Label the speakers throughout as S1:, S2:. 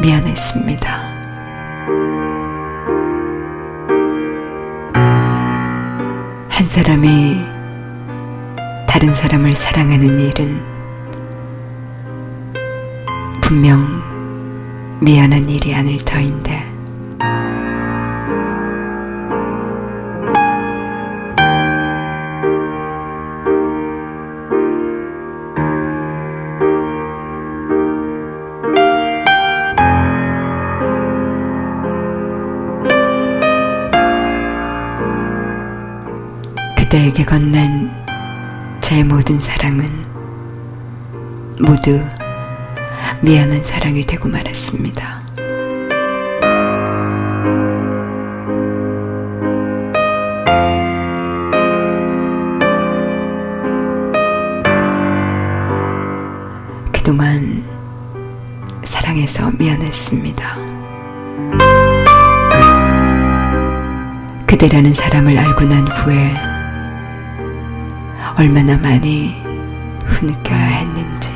S1: 미안했습니다. 한 사람이 다른 사람을 사랑하는 일은 분명 미안한 일이 아닐 터인데 그대에게 건넨 제 모든 사랑은 모두 미안한 사랑이 되고 말았습니다. 그동안 사랑해서 미안했습니다. 그대라는 사람을 알고 난 후에 얼마나 많이 흐느껴야 했는지.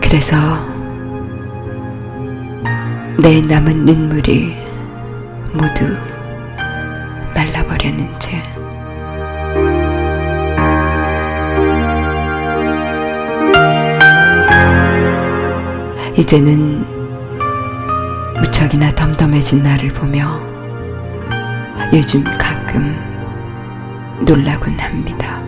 S1: 그래서 내 남은 눈물이 모두 말라버렸는지. 이제는 무척이나 덤덤해진 나를 보며 요즘 가끔 놀라곤 합니다.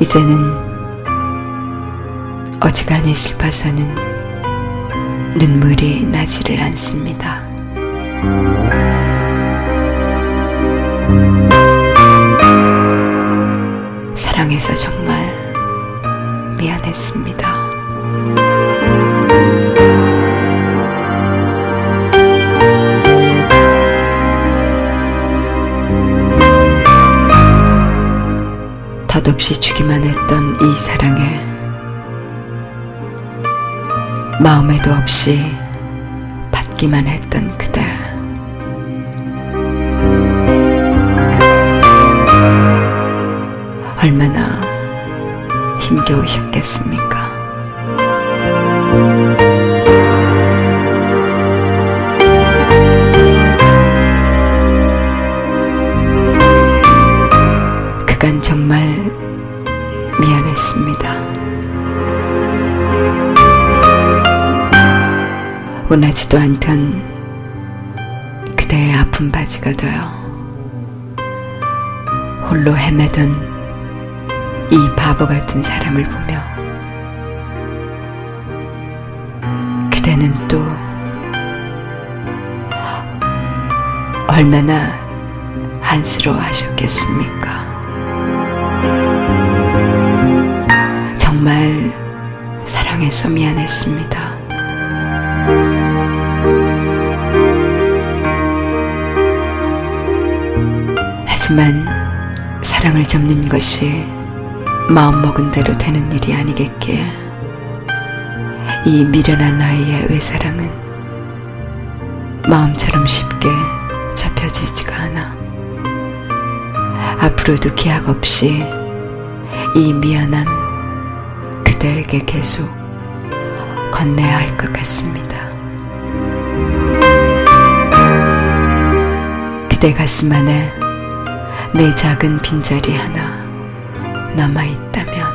S1: 이제는 어지간히 슬퍼서는 눈물이 나지를 않습니다. 사랑해서 정말 미안했습니다. 덧없이 주기만 했던 이 사랑에 마음에도 없이 받기만 했던 그대. 얼마나 힘겨우셨겠습니까? 그간 정말 미안했습니다. 원하지도 않던 그대의 아픈 바지가 되어 홀로 헤매던 이 바보 같은 사람을 보며 그대는 또 얼마나 안쓰러워 하셨겠습니까? 정말 사랑해서 미안했습니다. 하지만 사랑을 접는 것이 마음먹은 대로 되는 일이 아니겠기에 이 미련한 아이의 외사랑은 마음처럼 쉽게 잡혀지지가 않아 앞으로도 기약 없이 이 미안함 그대에게 계속 건네야 할 것 같습니다. 그대 가슴 안에 내 작은 빈자리 하나 남아있다면